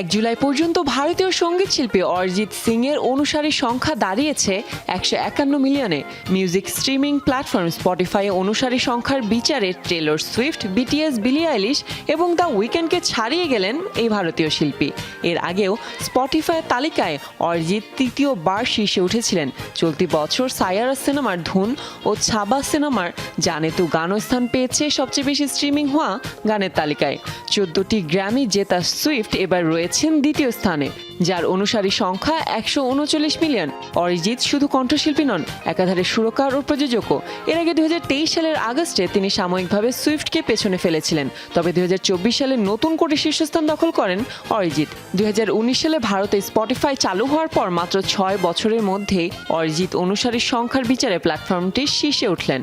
এক জুলাই পর্যন্ত ভারতীয় সংগীত শিল্পী অরিজিৎ সিং এর অনুসারী সংখ্যা দাঁড়িয়েছে একশো একান্ন মিলিয়নে। মিউজিক স্ট্রিমিং প্ল্যাটফর্ম স্পটিফাই অনুসারী সংখ্যার বিচারে Taylor Swift BTS Billie Eilish এবং দ্য উইকেন্ডকে ছাড়িয়ে গেলেন এই ভারতীয় শিল্পী। এর আগেও স্পটিফাই তালিকায় অরিজিৎ তৃতীয়বার শীর্ষে উঠেছিলেন। চলতি বছর সায়ারা সিনেমার ধুন ও ছাবা সিনেমার জানে তু গানও স্থান পেয়েছে সবচেয়ে বেশি স্ট্রিমিং হওয়া গানের তালিকায়। চোদ্দটি গ্র্যামি জেতা সুইফট এবার রয়েছেন দ্বিতীয় স্থানে, যার অনুসারী সংখ্যা একশো উনচল্লিশ মিলিয়ন। অরিজিৎ শুধু কণ্ঠশিল্পী নন, একাধারে সুরকার ও প্রযোজকও। এর আগে দু হাজার তেইশ সালের আগস্টে তিনি সাময়িকভাবে সুইফটকে পেছনে ফেলেছিলেন। তবে দুই হাজার চব্বিশ সালে নতুন করে শীর্ষস্থান দখল করেন অরিজিৎ। দুই হাজার উনিশ সালে ভারতে স্পটিফাই চালু হওয়ার পর মাত্র ছয় বছরের মধ্যেই অরিজিৎ অনুসারীর সংখ্যার বিচারে প্ল্যাটফর্মটি শীর্ষে উঠলেন।